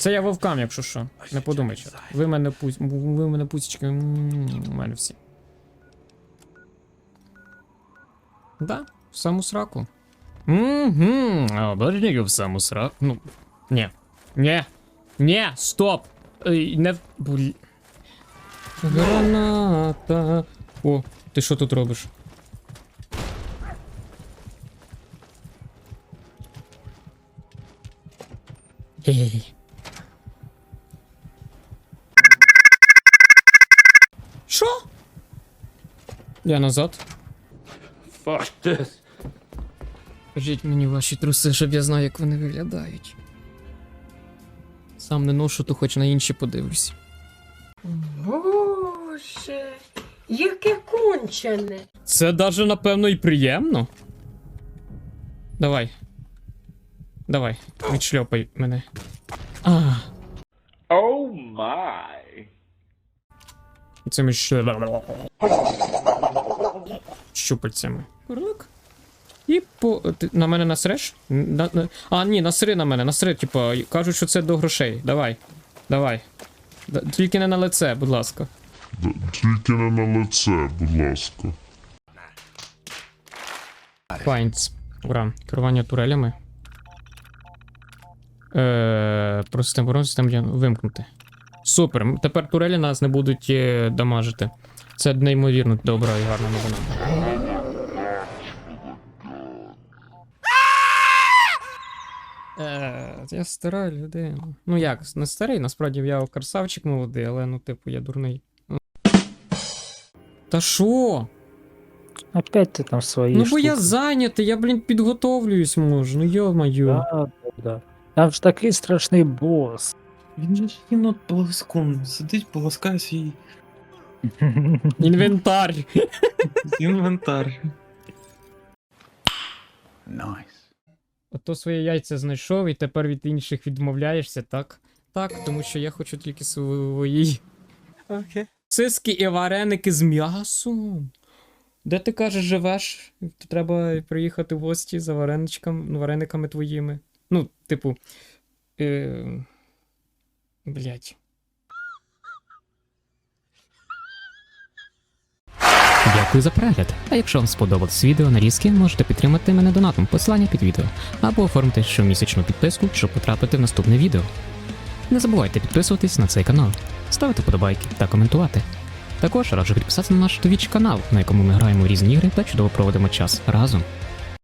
Це я вовкам, якщо що. Не подумайте. Ви мене пусть. Ви мене пусічки. У мене всі. Да, в саму сраку. Угу. Обережненько в саму сраку. Ну. Ні. Ні. Ні, стоп. Не. в- Блі. Граната. О, ти що тут робиш? Ей. Що? Я назад. Fuck this. Кажіть мені ваші труси, щоб я знав, як вони виглядають. Сам не ношу, то хоч на інші подивлюсь. Боже, яке кончене. Це даже, напевно, і приємно. Давай. Давай, відшльопай мене. А, Oh my. Цими ще. Щупальцями. Курлик. І по. Ти на мене насреш? На, на... А, ні, насри на мене, насри, типа, кажуть, що це до грошей. Давай. Давай. Да- Тільки не на лице, будь ласка. Д- Тільки не на лице, будь ласка. Файнц. Ура. Керування турелями. Е, про систему оборони, систему діяльності вимкнути. Супер. Тепер турелі нас не будуть е, дамажити. Це неймовірно добра і гарна новина. Е, я стара людина. Ну як, не старий, насправді я красавчик молодий, але ну, типу, я дурний. Та що? Опять ти там свої. Ну бо я штуки. зайнятий, я, блін, підготовлююсь можу. Ну йо-моє. Да, да, да. Там ж такий страшний бос. Він же ж єнот полоском сидить, полоскає свій Інвентар. інвентар. Найс. Ото своє яйця знайшов і тепер від інших відмовляєшся, так? Так, тому що я хочу тільки свої. Окей. Сиски і вареники з м'ясом. Де ти кажеш, живеш? Треба приїхати в гості за вареничками, ну, варениками твоїми. Ну, типу. Е... Блять. Дякую за перегляд. А якщо вам сподобалось відео нарізки, можете підтримати мене донатом, посилання під відео, або оформити щомісячну підписку, щоб потрапити в наступне відео. Не забувайте підписуватись на цей канал, ставити подобайки та коментувати. Також раджу підписатися на наш Twitch канал, на якому ми граємо різні ігри та чудово проводимо час разом.